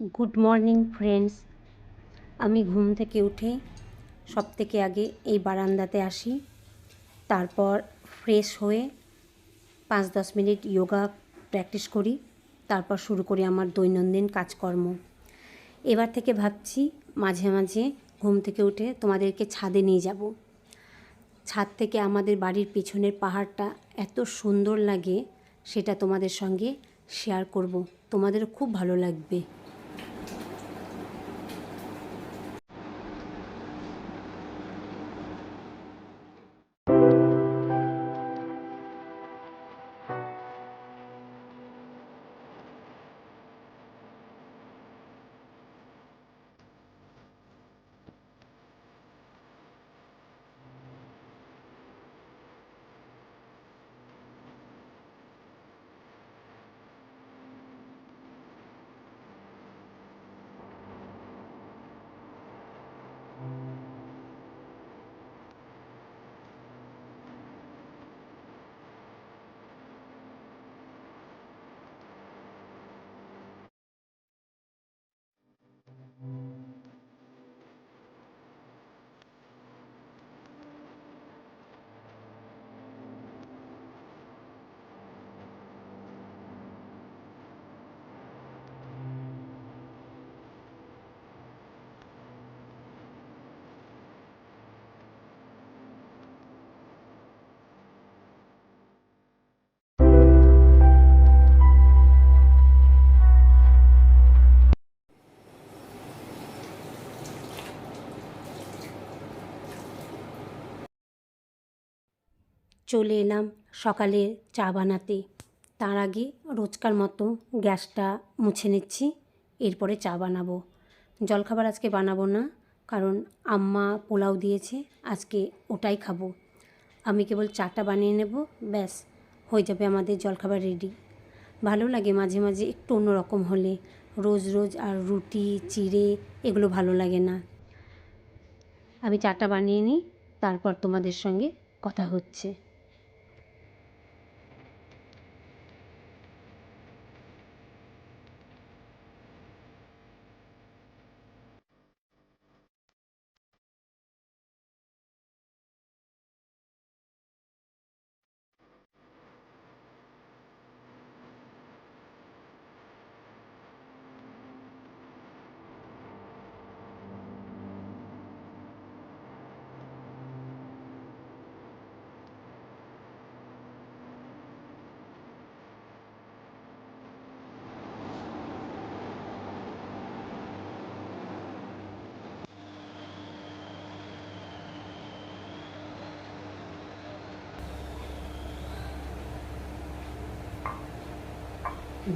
Good morning, friends. আমি ঘুম থেকে উঠে সব থেকে আগে এই বারান্দাতে আসি। তারপর ফ্রেশ হয়ে পাঁচ দশ মিনিট যোগা প্র্যাকটিস করি। তারপর শুরু করি আমার দৈনন্দিন কাজকর্ম। এবার থেকে ভাবছি, মাঝে মাঝে ঘুম থেকে উঠে তোমাদেরকে ছাদে নিয়ে যাব। ছাদ থেকে আমাদের বাড়ির পিছনের পাহাড়টা এত সুন্দর লাগে, সেটা তোমাদের সঙ্গে শেয়ার করব। তোমাদেরও খুব ভালো লাগবে। চলে এলাম সকালে চা বানাতে। তার আগে রোজকার মতো গ্যাসটা মুছে নিচ্ছি, এরপরে চা বানাবো। জলখাবার আজকে বানাবো না, কারণ আম্মা পোলাও দিয়েছে, আজকে ওটাই খাব। আমি কেবল চাটা বানিয়ে নেব, ব্যাস, হয়ে যাবে আমাদের জলখাবার রেডি। ভালো লাগে মাঝে মাঝে একটু অন্যরকম হলে, রোজ রোজ আর রুটি, চিড়ে এগুলো ভালো লাগে না। আমি চাটা বানিয়ে নিই, তারপর তোমাদের সঙ্গে কথা হচ্ছে।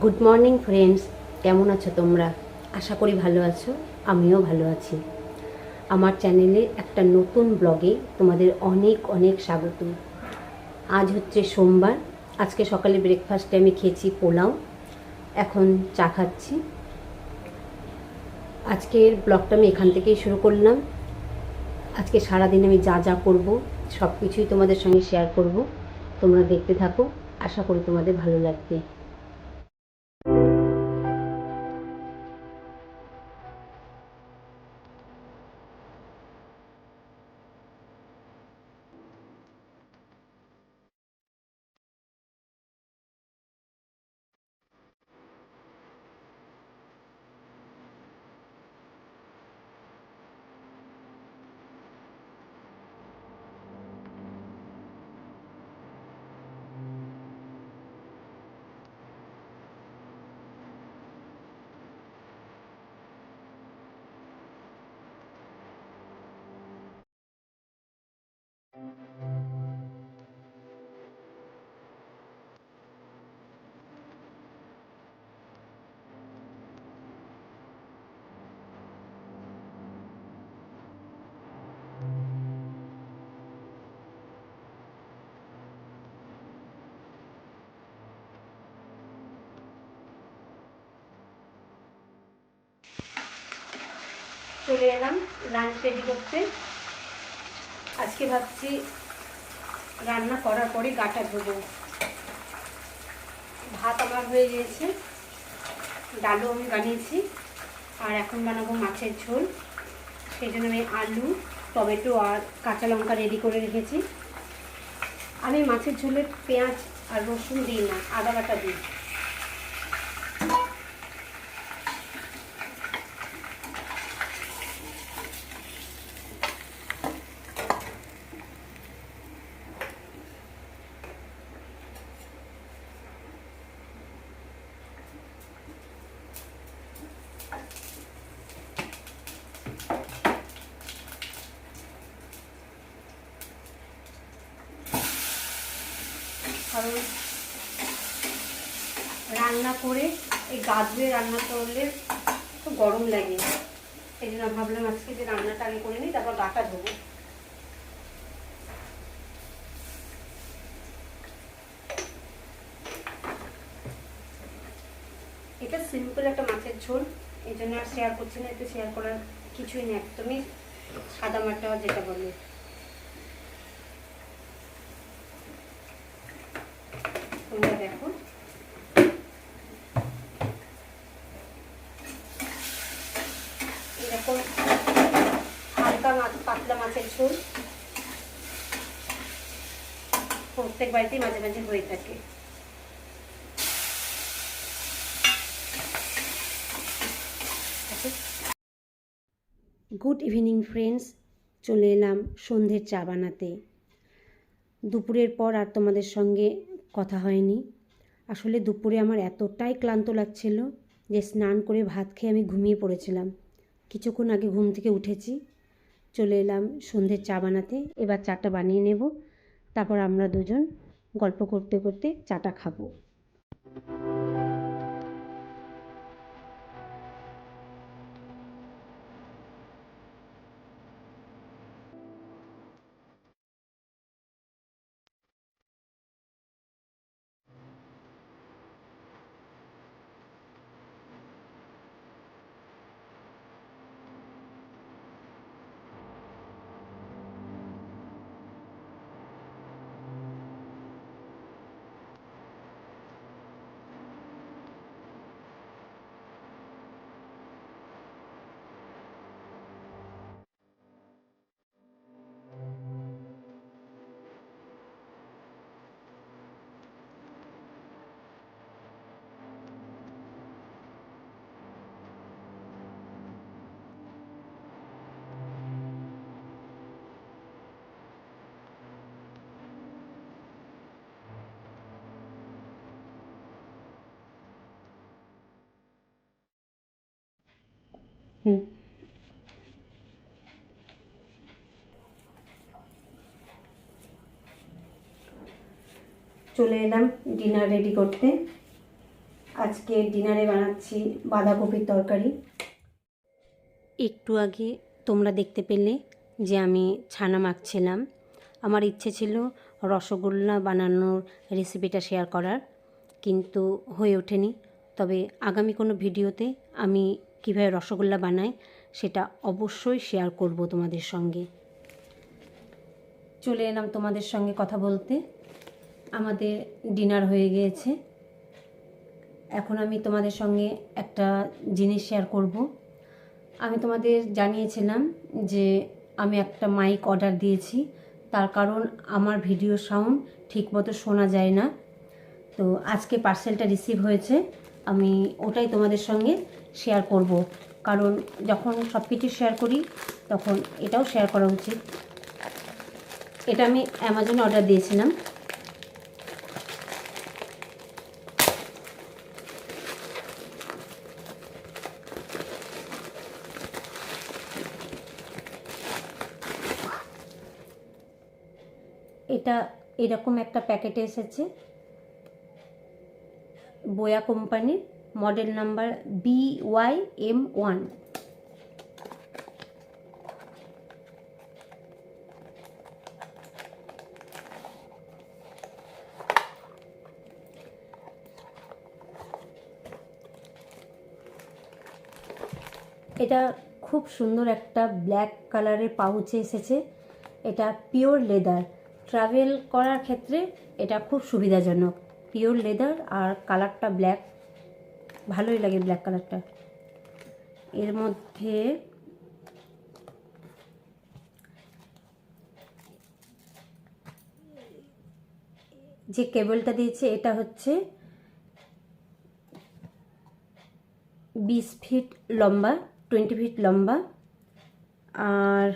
গুড মর্নিং ফ্রেন্ডস কেমন আছো তোমরা? আশা করি ভালো আছো। আমিও ভালো আছি। আমার চ্যানেলে একটা নতুন ব্লগে তোমাদের অনেক অনেক স্বাগত। আজ হচ্ছে সোমবার। আজকে সকালে ব্রেকফাস্টে আমি খেয়েছি পোলাও। এখন চা খাচ্ছি। আজকের ব্লগটা আমি এখান থেকেই শুরু করলাম। আজকে সারাদিন আমি যা যা করব সব কিছুই তোমাদের সঙ্গে শেয়ার করব। তোমরা দেখতে থাকো। আশা করি তোমাদের ভালো লাগবে। চলে এলাম লাঞ্চ রেডি করতে। আজকে ভাবছি রান্না করার পরে গাটা ধোবো। ভাত আমার হয়ে গিয়েছে, ডালও আমি বানিয়েছি, আর এখন বানাবো মাছের ঝোল। সেই জন্য আমি আলু, টমেটো আর কাঁচা লঙ্কা রেডি করে রেখেছি। আমি মাছের ঝোলে পেঁয়াজ আর রসুন দিই না, আদা বাটা দিই। কারণ রান্না করে, এই গা ধুয়ে রান্না করলে তো গরম লাগে। এই জন্য ভাবলাম আজকে যে রান্নাটা আগে করে নিই, তারপর গাটা ধোবো। এটা সিম্পল একটা মাছের ঝোল, এই জন্য আর শেয়ার করছি না, একটু শেয়ার করার কিছুই নেই, একদমই সাদা মাটা যেটা বলে তোমরা দেখো এরকম হালকা মাছ পাতলা মাছের ঝোল। প্রত্যেক বাড়িতেই মাঝে মাঝে হয়ে থাকে। গুড ইভিনিং ফ্রেন্ডস, চলে এলাম সন্ধ্যের চা বানাতে। দুপুরের পর আর তোমাদের সঙ্গে কথা হয়নি। আসলে দুপুরে আমার এতটাই ক্লান্ত লাগছিল যে স্নান করে ভাত খেয়ে আমি ঘুমিয়ে পড়েছিলাম। কিছুক্ষণ আগে ঘুম থেকে উঠেছি। চলে এলাম সন্ধ্যের চা বানাতে। এবার চাটা বানিয়ে নেব। তারপর আমরা দুজন গল্প করতে করতে চাটা খাব। হুম। চলে এলাম ডিনার রেডি করতে। আজকে ডিনারে বানাচ্ছি বাঁধাকপির তরকারি। একটু আগে তোমরা দেখতে পেলে যে আমি ছানা মাখছিলাম। আমার ইচ্ছে ছিল রসগোল্লা বানানোর রেসিপিটা শেয়ার করার, কিন্তু হয়ে ওঠেনি। তবে আগামী কোনো ভিডিওতে আমি কীভাবে রসগোল্লা বানাই সেটা অবশ্যই শেয়ার করব তোমাদের সঙ্গে। চলে এলাম তোমাদের সঙ্গে কথা বলতে। আমাদের ডিনার হয়ে গিয়েছে। এখন আমি তোমাদের সঙ্গে একটা জিনিস শেয়ার করব। আমি তোমাদের জানিয়েছিলাম যে আমি একটা মাইক অর্ডার দিয়েছি। তার কারণ আমার ভিডিও সাউন্ড ঠিকমতো শোনা যায় না। তো আজকে পার্সেলটা রিসিভ হয়েছে। আমি ওটাই তোমাদের সঙ্গে শেয়ার করব। কারণ যখন সব কিছু শেয়ার করি, তখন এটাও শেয়ার করা উচিত। এটা আমি অ্যামাজনে অর্ডার দিয়েছিলাম। এটা এরকম একটা প্যাকেটে এসেছে। বোয়া কোম্পানির model number B Y M one এটা খুব সুন্দর একটা ব্ল্যাক কালারের পাউচে এসেছে। এটা পিওর লেদার ট্রাভেল করার ক্ষেত্রে এটা খুব সুবিধাজনক। পিওর লেদার আর কালারটা ব্ল্যাক ভালোই লাগে ব্ল্যাক কালারটা এর মধ্যে যে কেবলটা দিয়েছে, এটা হচ্ছে বিশ ফিট লম্বা টোয়েন্টি ফিট লম্বা। আর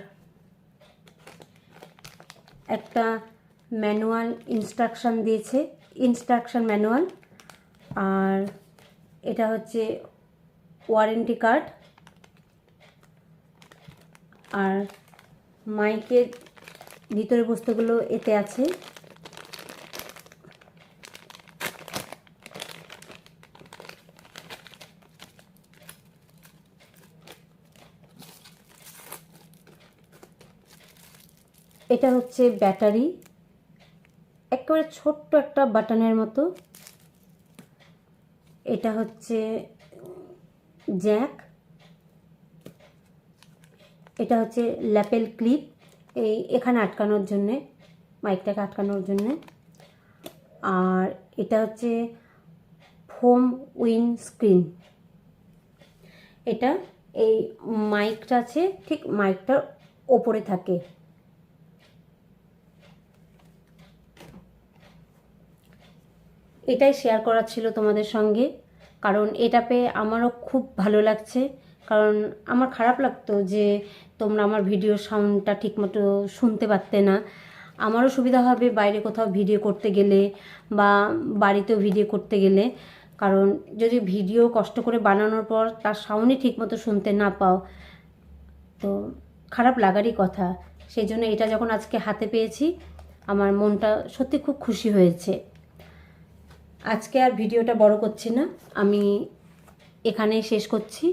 একটা ম্যানুয়াল ইনস্ট্রাকশন দিয়েছে ইনস্ট্রাকশন ম্যানুয়াল আর এটা হচ্ছে ওয়ারেন্টি কার্ড। আর মাইকের ভিতরে বস্তুগুলো এতে আছে। এটা হচ্ছে ব্যাটারি। একেবারে ছোট্ট একটা বাটনের মতো। এটা হচ্ছে জ্যাক। এটা হচ্ছে ল্যাপেল ক্লিপ। এই এখানে আটকানোর জন্যে, মাইকটাকে আটকানোর জন্যে। আর এটা হচ্ছে ফোম উইন স্ক্রিন। এটা এই মাইকটা আছে, ঠিক মাইকটার ওপরে থাকে। এটাই শেয়ার করার ছিল তোমাদের সঙ্গে। কারণ এটা পেয়ে আমারও খুব ভালো লাগছে। কারণ আমার খারাপ লাগতো যে তোমরা আমার ভিডিও সাউন্ডটা ঠিকমতো শুনতে পারতে না। আমারও সুবিধা হবে বাইরে কোথাও ভিডিও করতে গেলে বা বাড়িতেও ভিডিও করতে গেলে। কারণ যদি ভিডিও কষ্ট করে বানানোর পর তার সাউন্ডই ঠিকমতো শুনতে না পাও, তো খারাপ লাগারই কথা। সেই জন্য এটা যখন আজকে হাতে পেয়েছি, আমার মনটা সত্যি খুব খুশি হয়েছে। আজকে আর ভিডিওটা বড় করছি না। আমি এখানেই শেষ করছি।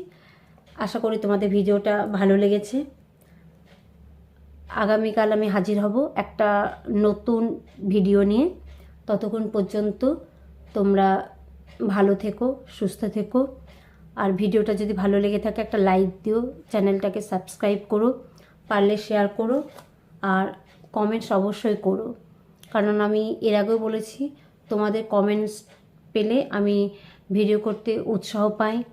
আশা করি তোমাদের ভিডিওটা ভালো লেগেছে। আগামীকাল আমি হাজির হব একটা নতুন ভিডিও নিয়ে। ততক্ষণ পর্যন্ত তোমরা ভালো থেকো, সুস্থ থেকো। আর ভিডিওটা যদি ভালো লেগে থাকে, একটা লাইক দিও, চ্যানেলটাকে সাবস্ক্রাইব করো, পারলে শেয়ার করো, আর কমেন্টস অবশ্যই করো। কারণ আমি এর আগেও বলেছি তোমাদের কমেন্টস পেলে আমি ভিডিও করতে উৎসাহ পাই।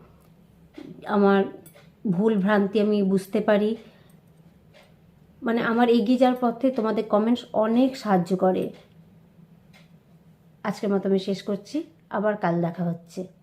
আমার ভুল ভ্রান্তি আমি বুঝতে পারি। মানে আমার এগিয়ে যাওয়ার পথে তোমাদের কমেন্টস অনেক সাহায্য করে। আজকের মতো আমি শেষ করছি। আবার কাল দেখা হচ্ছে।